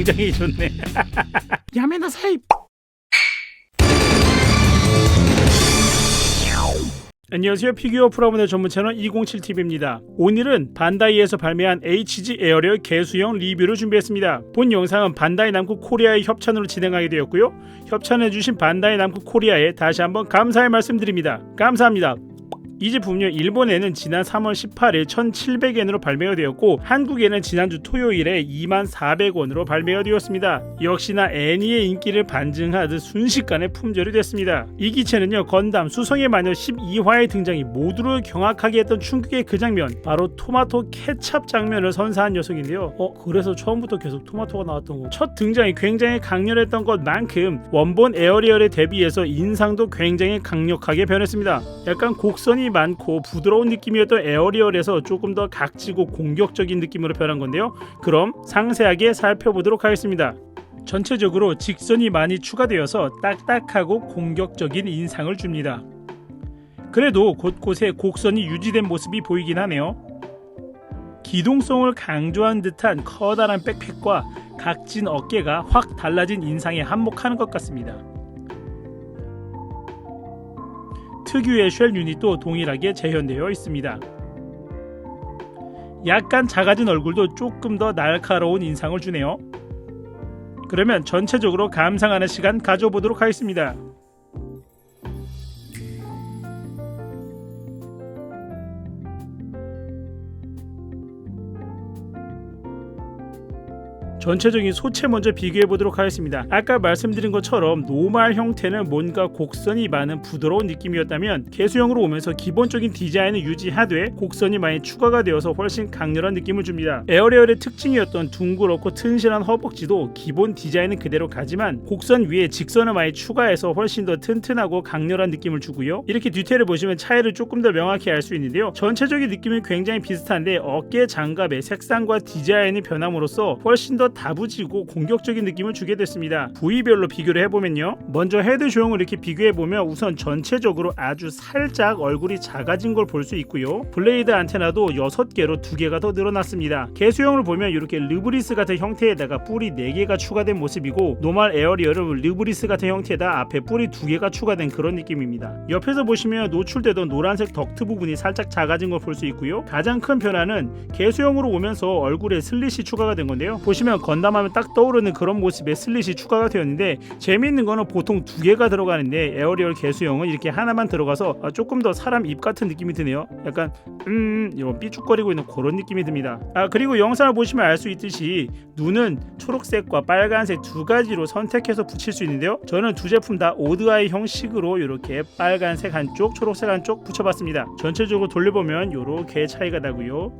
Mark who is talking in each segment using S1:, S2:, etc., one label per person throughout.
S1: 굉장히 좋네. 야메나사이. 안녕하세요. 피규어 프라모델 전문 채널 207TV입니다. 오늘은 반다이에서 발매한 HG 에어리어 개수형 리뷰를 준비했습니다. 본 영상은 반다이 남코 코리아의 협찬으로 진행하게 되었고요. 협찬해주신 반다이 남코 코리아에 다시 한번 감사의 말씀드립니다. 감사합니다. 이 제품은요 일본에는 지난 3월 18일 1,700엔으로 발매가 되었고 한국에는 지난주 토요일에 24,400원으로 발매가 되었습니다. 역시나 애니의 인기를 반증하듯 순식간에 품절이 됐습니다. 이 기체는요 건담 수성의 마녀 12화의 등장이 모두를 경악하게 했던 충격의 그 장면 바로 토마토 케찹 장면을 선사한 녀석인데요. 어 그래서 처음부터 계속 토마토가 나왔던 거. 첫 등장이 굉장히 강렬했던 것만큼 원본 에어리얼에 대비해서 인상도 굉장히 강력하게 변했습니다. 약간 곡선이 많고 부드러운 느낌이었던 에어리얼에서 조금 더 각지고 공격적인 느낌으로 변한 건데요. 그럼 상세하게 살펴보도록 하겠습니다. 전체적으로 직선이 많이 추가되어서 딱딱하고 공격적인 인상을 줍니다. 그래도 곳곳에 곡선이 유지된 모습이 보이긴 하네요. 기동성을 강조한 듯한 커다란 백팩과 각진 어깨가 확 달라진 인상에 한몫하는 것 같습니다. 특유의 쉘 유닛도 동일하게 재현되어 있습니다. 약간 작아진 얼굴도 조금 더 날카로운 인상을 주네요. 그러면 전체적으로 감상하는 시간 가져보도록 하겠습니다. 전체적인 소체 먼저 비교해 보도록 하겠습니다. 아까 말씀드린 것처럼 노말 형태는 뭔가 곡선이 많은 부드러운 느낌이었다면 개수형으로 오면서 기본적인 디자인을 유지하되 곡선이 많이 추가가 되어서 훨씬 강렬한 느낌을 줍니다. 에어리얼의 특징이었던 둥그렇고 튼실한 허벅지도 기본 디자인은 그대로 가지만 곡선 위에 직선을 많이 추가해서 훨씬 더 튼튼하고 강렬한 느낌을 주고요. 이렇게 디테일을 보시면 차이를 조금 더 명확히 알 수 있는데요. 전체적인 느낌은 굉장히 비슷한데 어깨 장갑의 색상과 디자인이 변함으로써 훨씬 더 다부지고 공격적인 느낌을 주게 됐습니다. 부위별로 비교를 해보면요. 먼저 헤드 조형을 이렇게 비교해보면 우선 전체적으로 아주 살짝 얼굴이 작아진 걸 볼 수 있고요. 블레이드 안테나도 6개로 2개가 더 늘어났습니다. 개수형을 보면 이렇게 르브리스 같은 형태에다가 뿔이 4개가 추가된 모습이고 노말 에어리어는 르브리스 같은 형태에다 앞에 뿔이 2개가 추가된 그런 느낌입니다. 옆에서 보시면 노출되던 노란색 덕트 부분이 살짝 작아진 걸 볼 수 있고요. 가장 큰 변화는 개수형으로 오면서 얼굴에 슬릿이 추가가 된 건데요. 보시면 건담하면 딱 떠오르는 그런 모습의 슬릿이 추가가 되었는데 재미있는 거는 보통 두 개가 들어가는데 에어리얼 개수형은 이렇게 하나만 들어가서 아, 조금 더 사람 입 같은 느낌이 드네요. 약간 음 이런 삐죽거리고 있는 그런 느낌이 듭니다. 아 그리고 영상을 보시면 알 수 있듯이 눈은 초록색과 빨간색 두 가지로 선택해서 붙일 수 있는데요. 저는 두 제품 다 오드아이 형식으로 이렇게 빨간색 한쪽, 초록색 한쪽 붙여봤습니다. 전체적으로 돌려보면 이렇게 차이가 나고요.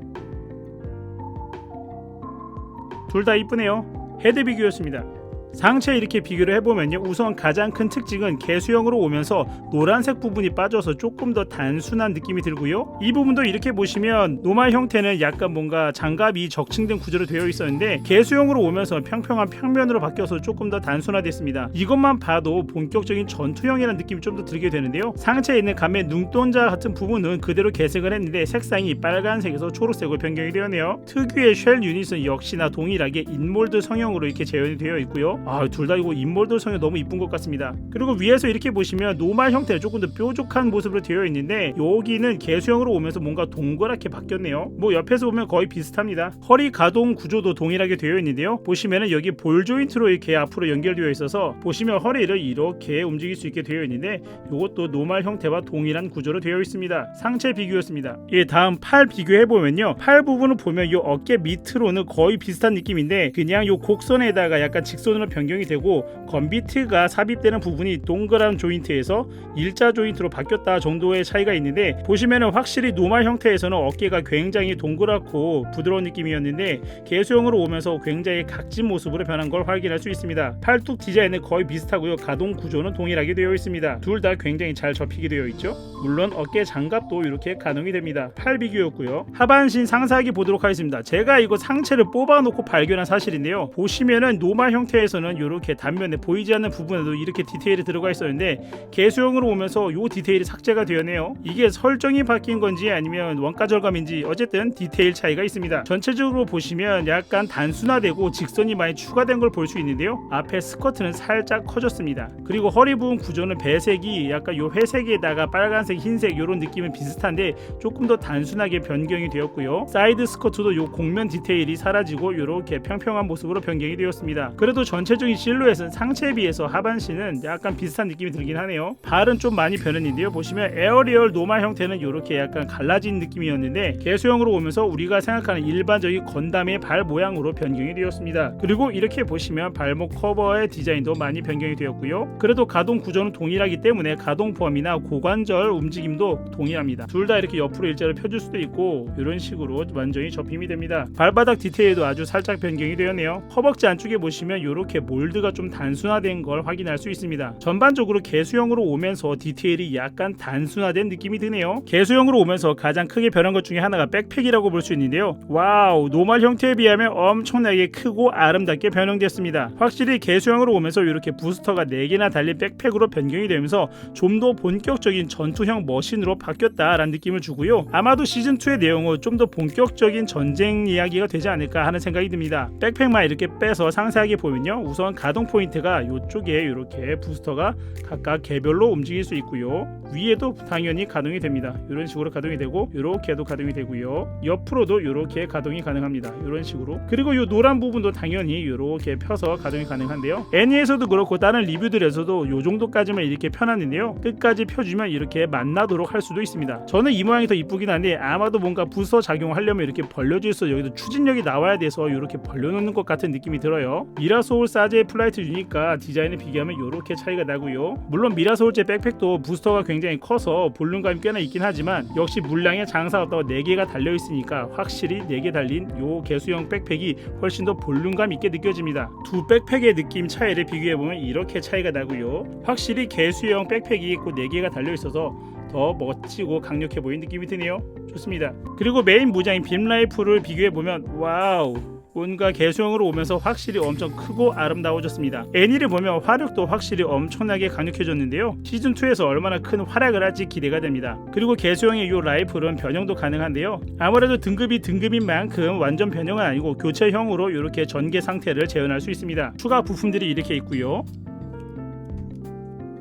S1: 둘 다 이쁘네요. 헤드 비교였습니다. 상체 이렇게 비교를 해보면요. 우선 가장 큰 특징은 개수형으로 오면서 노란색 부분이 빠져서 조금 더 단순한 느낌이 들고요. 이 부분도 이렇게 보시면 노말 형태는 약간 뭔가 장갑이 적층된 구조로 되어 있었는데 개수형으로 오면서 평평한 평면으로 바뀌어서 조금 더 단순화됐습니다. 이것만 봐도 본격적인 전투형이라는 느낌이 좀 더 들게 되는데요. 상체에 있는 감의 눈동자 같은 부분은 그대로 개색을 했는데 색상이 빨간색에서 초록색으로 변경이 되었네요. 특유의 쉘 유닛은 역시나 동일하게 인몰드 성형으로 이렇게 재현이 되어 있고요 아, 둘 다 이거 인몰도성이 너무 이쁜 것 같습니다. 그리고 위에서 이렇게 보시면 노말 형태 조금 더 뾰족한 모습으로 되어 있는데 여기는 개수형으로 오면서 뭔가 동그랗게 바뀌었네요. 뭐 옆에서 보면 거의 비슷합니다. 허리 가동 구조도 동일하게 되어 있는데요. 보시면은 여기 볼 조인트로 이렇게 앞으로 연결되어 있어서 보시면 허리를 이렇게 움직일 수 있게 되어 있는데 이것도 노말 형태와 동일한 구조로 되어 있습니다. 상체 비교였습니다. 예, 다음 팔 비교해 보면요. 팔 부분을 보면 이 어깨 밑으로는 거의 비슷한 느낌인데 그냥 이 곡선에다가 약간 직선으로 변경이 되고 건비트가 삽입되는 부분이 동그란 조인트에서 일자 조인트로 바뀌었다 정도의 차이가 있는데 보시면은 확실히 노말 형태에서는 어깨가 굉장히 동그랗고 부드러운 느낌이었는데 개수형으로 오면서 굉장히 각진 모습으로 변한 걸 확인할 수 있습니다. 팔뚝 디자인은 거의 비슷하고요. 가동 구조는 동일하게 되어 있습니다. 둘 다 굉장히 잘 접히게 되어 있죠. 물론 어깨 장갑도 이렇게 가동이 됩니다. 팔 비교였고요. 하반신 상세하게 보도록 하겠습니다. 제가 이거 상체를 뽑아놓고 발견한 사실인데요. 보시면은 노말 형태에서 개 수형에서는 이렇게 단면에 보이지 않는 부분에도 이렇게 디테일이 들어가 있었는데 개수형으로 오면서 요 디테일이 삭제가 되었네요. 이게 설정이 바뀐 건지 아니면 원가 절감인지 어쨌든 디테일 차이가 있습니다. 전체적으로 보시면 약간 단순화되고 직선이 많이 추가된 걸 볼 수 있는데요. 앞에 스커트는 살짝 커졌습니다. 그리고 허리 부분 구조는 배색이 약간 요 회색에다가 빨간색, 흰색 이런 느낌은 비슷한데 조금 더 단순하게 변경이 되었고요. 사이드 스커트도 요 곡면 디테일이 사라지고 이렇게 평평한 모습으로 변경이 되었습니다. 그래도 전체 적인 실루엣은 상체에 비해서 하반신은 약간 비슷한 느낌이 들긴 하네요. 발은 좀 많이 변했는데요. 보시면 에어리얼 노말 형태는 이렇게 약간 갈라진 느낌이었는데 개수형으로 오면서 우리가 생각하는 일반적인 건담의 발 모양으로 변경이 되었습니다. 그리고 이렇게 보시면 발목 커버의 디자인도 많이 변경이 되었고요. 그래도 가동 구조는 동일하기 때문에 가동 포함이나 고관절 움직임도 동일합니다. 둘 다 이렇게 옆으로 일자로 펴줄 수도 있고 이런 식으로 완전히 접힘이 됩니다. 발바닥 디테일도 아주 살짝 변경이 되었네요. 허벅지 안쪽에 보시면 이렇게 몰드가 좀 단순화된 걸 확인할 수 있습니다. 전반적으로 개수형으로 오면서 디테일이 약간 단순화된 느낌이 드네요. 개수형으로 오면서 가장 크게 변한 것 중에 하나가 백팩이라고 볼 수 있는데요. 와우, 노멀 형태에 비하면 엄청나게 크고 아름답게 변형됐습니다. 확실히 개수형으로 오면서 이렇게 부스터가 4개나 달린 백팩으로 변경이 되면서 좀 더 본격적인 전투형 머신으로 바뀌었다라는 느낌을 주고요. 아마도 시즌 2의 내용은 좀더 본격적인 전쟁 이야기가 되지 않을까 하는 생각이 듭니다. 백팩만 이렇게 빼서 상세하게 보면요. 우선 가동 포인트가 이쪽에 이렇게 부스터가 각각 개별로 움직일 수 있고요. 위에도 당연히 가동이 됩니다. 이런 식으로 가동이 되고 이렇게도 가동이 되고요. 옆으로도 이렇게 가동이 가능합니다. 이런 식으로. 그리고 이 노란 부분도 당연히 이렇게 펴서 가동이 가능한데요. 애니에서도 그렇고 다른 리뷰들에서도 이 정도까지만 이렇게 펴놨는데요. 끝까지 펴주면 이렇게 만나도록 할 수도 있습니다. 저는 이 모양이 더 이쁘긴 한데 아마도 뭔가 부서 작용하려면 이렇게 벌려져 있어 여기도 추진력이 나와야 돼서 이렇게 벌려놓는 것 같은 느낌이 들어요. 미라소울 사제 플라이트 유니까 디자인에 비교하면 이렇게 차이가 나고요. 물론 미라소울제 백팩도 부스터가 굉장히 커서 볼륨감이 꽤나 있긴 하지만 역시 물량의 장사였다고 4개가 달려 있으니까 확실히 4개 달린 요 개수형 백팩이 훨씬 더 볼륨감 있게 느껴집니다. 두 백팩의 느낌 차이를 비교해 보면 이렇게 차이가 나고요. 확실히 개수형 백팩이 있고 4개가 달려 있어서 더 멋지고 강력해 보이는 느낌이 드네요. 좋습니다. 그리고 메인 무장인 빔 라이프를 비교해 보면 와우 뭔가 개수형으로 오면서 확실히 엄청 크고 아름다워졌습니다. 애니를 보면 화력도 확실히 엄청나게 강력해졌는데요. 시즌 2에서 얼마나 큰 활약을 할지 기대가 됩니다. 그리고 개수형의 이 라이플은 변형도 가능한데요. 아무래도 등급이 등급인 만큼 완전 변형은 아니고 교체형으로 이렇게 전개 상태를 재현할 수 있습니다. 추가 부품들이 이렇게 있고요.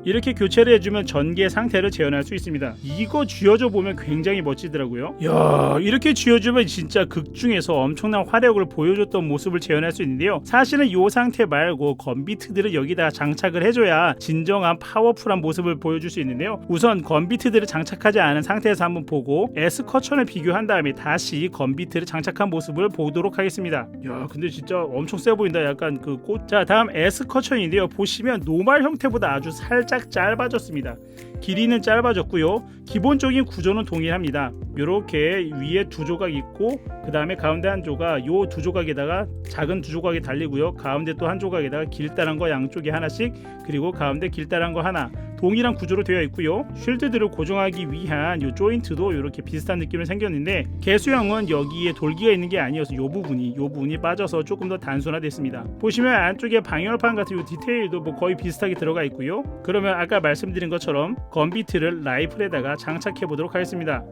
S1: 이렇게 교체를 해주면 전개 상태를 재현할 수 있습니다. 이거 쥐어져 보면 굉장히 멋지더라고요. 야 이렇게 쥐어주면 진짜 극 중에서 엄청난 화력을 보여줬던 모습을 재현할 수 있는데요. 사실은 이 상태 말고 건비트들을 여기다 장착을 해줘야 진정한 파워풀한 모습을 보여줄 수 있는데요. 우선 건비트들을 장착하지 않은 상태에서 한번 보고 S 커션을 비교한 다음에 다시 건비트를 장착한 모습을 보도록 하겠습니다. 야 근데 진짜 엄청 세 보인다. 약간 그 꽃. 자 다음 S 커션인데요. 보시면 노말 형태보다 아주 살짝 짧아졌습니다. 길이는 짧아졌고요. 기본적인 구조는 동일합니다. 이렇게 위에 두 조각 있고 그 다음에 가운데 한 조각 요 두 조각에다가 작은 두 조각이 달리고요. 가운데 또 한 조각에다가 길다란 거 양쪽에 하나씩 그리고 가운데 길다란 거 하나 동일한 구조로 되어 있고요. 쉴드들을 고정하기 위한 요 조인트도 이렇게 비슷한 느낌을 생겼는데 개수형은 여기에 돌기가 있는 게 아니어서 요 부분이 요 부분이 빠져서 조금 더 단순화됐습니다. 보시면 안쪽에 방열판 같은 요 디테일도 뭐 거의 비슷하게 들어가 있고요. 그러면 아까 말씀드린 것처럼 건비트를 라이플에다가 장착해 보도록 하겠습니다.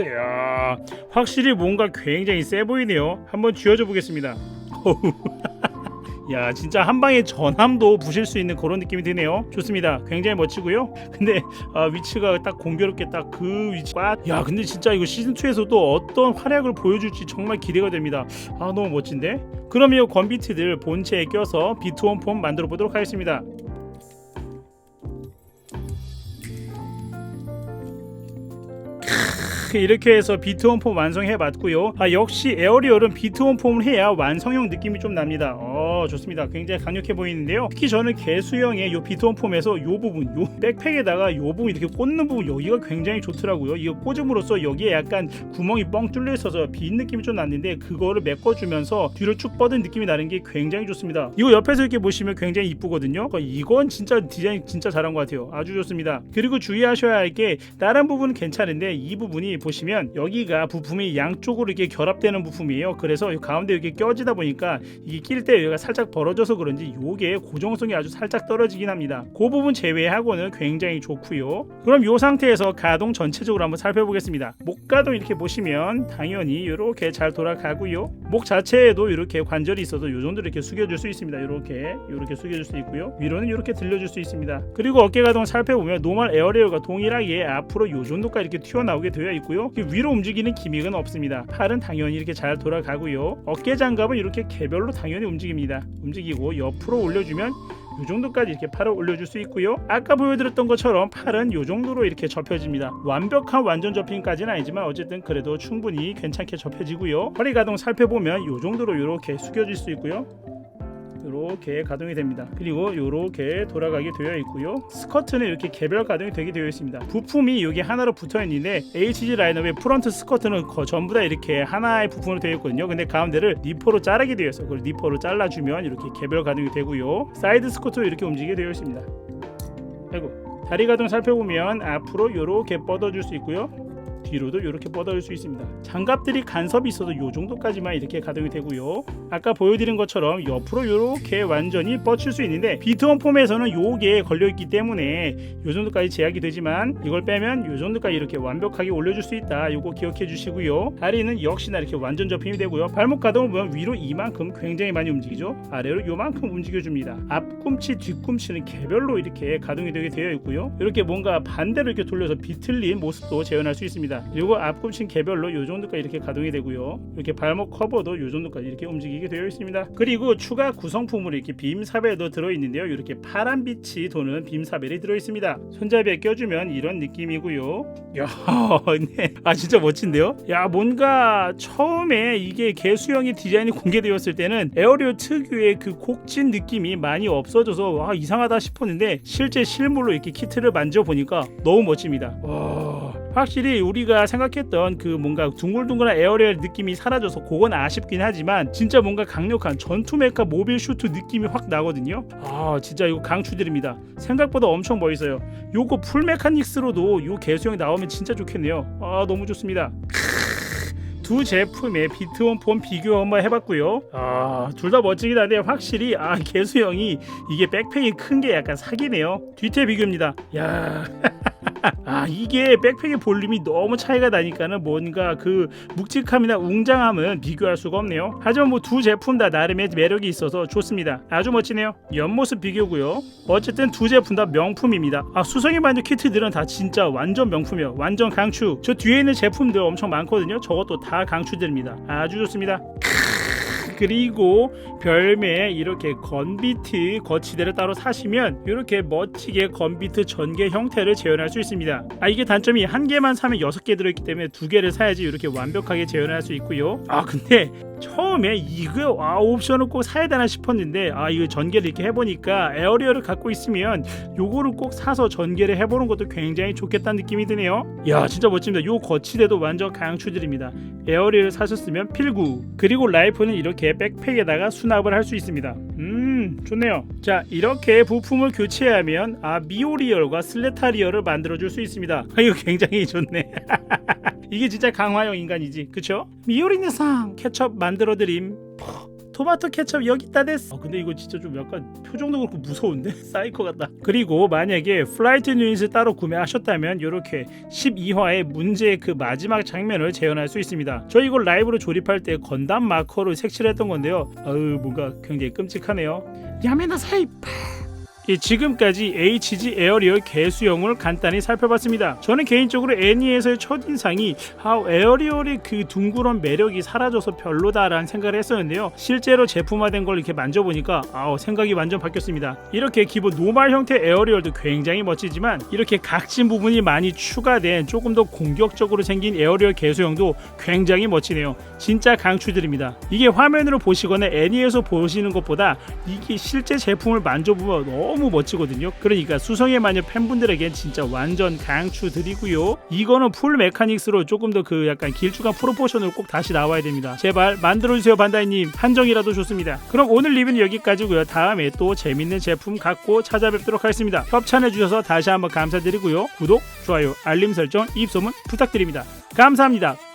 S1: 야, 확실히 뭔가 굉장히 세 보이네요. 한번 쥐어줘 보겠습니다. 야 진짜 한 방에 전함도 부실 수 있는 그런 느낌이 드네요. 좋습니다. 굉장히 멋지고요. 근데 아, 위치가 딱 공교롭게 딱 그 위치가 야 근데 진짜 이거 시즌 2에서도 어떤 활약을 보여줄지 정말 기대가 됩니다. 아 너무 멋진데? 그럼 이 건비트들 본체에 껴서 비트 원 폼 만들어 보도록 하겠습니다. 이렇게 해서 비트 원 폼 완성해 봤고요. 아 역시 에어리얼은 비트 원 폼을 해야 완성형 느낌이 좀 납니다. 어 어 좋습니다. 굉장히 강력해 보이는데요. 특히 저는 개수형의 요 비트원 폼에서 요 부분, 요 백팩에다가 요 부분 이렇게 꽂는 부분 여기가 굉장히 좋더라고요. 이거 꽂음으로써 여기에 약간 구멍이 뻥 뚫려 있어서 빈 느낌이 좀 났는데 그거를 메꿔주면서 뒤로 쭉 뻗은 느낌이 나는 게 굉장히 좋습니다. 이거 옆에서 이렇게 보시면 굉장히 이쁘거든요. 그러니까 이건 진짜 디자인 진짜 잘한 것 같아요. 아주 좋습니다. 그리고 주의하셔야 할 게 다른 부분은 괜찮은데 이 부분이 보시면 여기가 부품이 양쪽으로 이렇게 결합되는 부품이에요. 그래서 이 가운데 이렇게 껴지다 보니까 이게 낄 때 여기가 살짝 벌어져서 그런지 요게 고정성이 아주 살짝 떨어지긴 합니다. 그 부분 제외하고는 굉장히 좋고요. 그럼 이 상태에서 가동 전체적으로 한번 살펴보겠습니다. 목 가동 이렇게 보시면 당연히 이렇게 잘 돌아가고요. 목 자체에도 이렇게 관절이 있어서 이 정도 이렇게 숙여줄 수 있습니다. 이렇게 이렇게 숙여줄 수 있고요. 위로는 이렇게 들려줄 수 있습니다. 그리고 어깨 가동 살펴보면 노멀 에어리어가 동일하게 앞으로 이 정도까지 이렇게 튀어나오게 되어 있고요. 그 위로 움직이는 기믹은 없습니다. 팔은 당연히 이렇게 잘 돌아가고요. 어깨 장갑은 이렇게 개별로 당연히 움직입니다. 움직이고 옆으로 올려주면 이 정도까지 이렇게 팔을 올려줄 수 있고요. 아까 보여드렸던 것처럼 팔은 이 정도로 이렇게 접혀집니다. 완벽한 완전 접힘까지는 아니지만 어쨌든 그래도 충분히 괜찮게 접혀지고요. 허리 가동 살펴보면 이 정도로 이렇게 숙여질 수 있고요. 이렇게 가동이 됩니다. 그리고 이렇게 돌아가게 되어 있고요. 스커트는 이렇게 개별 가동이 되게 되어 있습니다. 부품이 여기 하나로 붙어 있는데 HG 라인업의 프런트 스커트는 거- 전부 다 이렇게 하나의 부품으로 되어 있거든요. 근데 가운데를 니퍼로 자르게 되어 있어. 그걸 니퍼로 잘라주면 이렇게 개별 가동이 되고요. 사이드 스커트도 이렇게 움직이게 되어 있습니다. 아이고 다리 가동 살펴보면 앞으로 이렇게 뻗어줄 수 있고요. 뒤로도 이렇게 뻗어줄 수 있습니다. 장갑들이 간섭이 있어서 이 정도까지만 이렇게 가동이 되고요. 아까 보여드린 것처럼 옆으로 이렇게 완전히 뻗칠 수 있는데 비트원 폼에서는 요게 걸려있기 때문에 이 정도까지 제약이 되지만 이걸 빼면 이 정도까지 이렇게 완벽하게 올려줄 수 있다. 요거 기억해 주시고요. 다리는 역시나 이렇게 완전 접힘이 되고요. 발목 가동을 보면 위로 이만큼 굉장히 많이 움직이죠. 아래로 요만큼 움직여줍니다. 앞꿈치, 뒤꿈치는 개별로 이렇게 가동이 되게 되어 있고요. 이렇게 뭔가 반대로 이렇게 돌려서 비틀린 모습도 재현할 수 있습니다. 그리고 앞꿈치는 개별로 이 정도까지 이렇게 가동이 되고요. 이렇게 발목 커버도 이 정도까지 이렇게 움직이게 되어 있습니다. 그리고 추가 구성품으로 이렇게 빔 사벨도 들어있는데요. 이렇게 파란 빛이 도는 빔 사벨이 들어있습니다. 손잡이에 껴주면 이런 느낌이고요. 야, 네. 아 진짜 멋진데요? 야 뭔가 처음에 이게 개수형의 디자인이 공개되었을 때는 에어리어 특유의 그 곡진 느낌이 많이 없어져서 아 이상하다 싶었는데 실제 실물로 이렇게 키트를 만져 보니까 너무 멋집니다. 와. 확실히 우리가 생각했던 그 뭔가 둥글둥글한 에어리얼 느낌이 사라져서 그건 아쉽긴 하지만 진짜 뭔가 강력한 전투 메카 모빌 슈트 느낌이 확 나거든요. 아 진짜 이거 강추드립니다. 생각보다 엄청 멋있어요. 요거 풀 메카닉스로도 요 개수형 나오면 진짜 좋겠네요. 아 너무 좋습니다. 두 제품의 비트원 폼 비교 한번 해봤고요. 아, 둘 다 멋지긴 한데 확실히 아 개수형이 이게 백팩이 큰 게 약간 사기네요. 뒤태 비교입니다. 야. 아 이게 백팩의 볼륨이 너무 차이가 나니까는 뭔가 그 묵직함이나 웅장함은 비교할 수가 없네요. 하지만 뭐 두 제품 다 나름의 매력이 있어서 좋습니다. 아주 멋지네요. 옆모습 비교고요. 어쨌든 두 제품 다 명품입니다. 아 수성이 만든 키트들은 다 진짜 완전 명품이에요. 완전 강추. 저 뒤에 있는 제품들 엄청 많거든요. 저것도 다 강추드립니다. 아주 좋습니다. 그리고 별매에 이렇게 건비트 거치대를 따로 사시면 이렇게 멋지게 건비트 전개 형태를 재현할 수 있습니다. 아 이게 단점이 한 개만 사면 여섯 개 들어있기 때문에 두 개를 사야지 이렇게 완벽하게 재현할 수 있고요. 아 근데 처음에 이거 아 옵션을 꼭 사야 되나 싶었는데 아 이거 전개를 이렇게 해보니까 에어리어를 갖고 있으면 요거를 꼭 사서 전개를 해보는 것도 굉장히 좋겠다는 느낌이 드네요. 야 진짜 멋집니다. 요 거치대도 완전 강추드립니다. 에어리어를 사셨으면 필구 그리고 라이프는 이렇게 백팩에다가 수납 을 할 수 있습니다. 음 좋네요. 자 이렇게 부품을 교체하면 아 미오리얼과 슬레타리얼을 만들어줄 수 있습니다. 아 이거 굉장히 좋네. 이게 진짜 강화형 인간이지 그쵸? 미오리네상 케첩 만들어드림 토마토 케첩 여기 있다 됐어. 아, 근데 이거 진짜 좀 약간 표정도 그렇고 무서운데? 사이코 같다. 그리고 만약에 플라이트 유닛을 따로 구매하셨다면 이렇게 12화의 문제의 그 마지막 장면을 재현할 수 있습니다. 저 이걸 라이브로 조립할 때 건담 마커로 색칠했던 건데요. 아유 뭔가 굉장히 끔찍하네요. 야메나 이 지금까지 HG 에어리얼 개수형을 간단히 살펴봤습니다. 저는 개인적으로 애니에서의 첫인상이 아 에어리얼의 그 둥그런 매력이 사라져서 별로다라는 생각을 했었는데요. 실제로 제품화된 걸 이렇게 만져보니까 아우 생각이 완전 바뀌었습니다. 이렇게 기본 노말 형태 에어리얼도 굉장히 멋지지만 이렇게 각진 부분이 많이 추가된 조금 더 공격적으로 생긴 에어리얼 개수형도 굉장히 멋지네요. 진짜 강추드립니다. 이게 화면으로 보시거나 애니에서 보시는 것보다 이게 실제 제품을 만져보면 너무 멋지거든요. 그러니까 수성의 마녀 팬분들에겐 진짜 완전 강추드리고요. 이거는 풀 메카닉스로 조금 더 그 약간 길쭉한 프로포션으로 꼭 다시 나와야 됩니다. 제발 만들어주세요 반다이님 한정이라도 좋습니다. 그럼 오늘 리뷰는 여기까지고요. 다음에 또 재밌는 제품 갖고 찾아뵙도록 하겠습니다. 협찬해주셔서 다시 한번 감사드리고요. 구독, 좋아요, 알림 설정, 입소문 부탁드립니다. 감사합니다.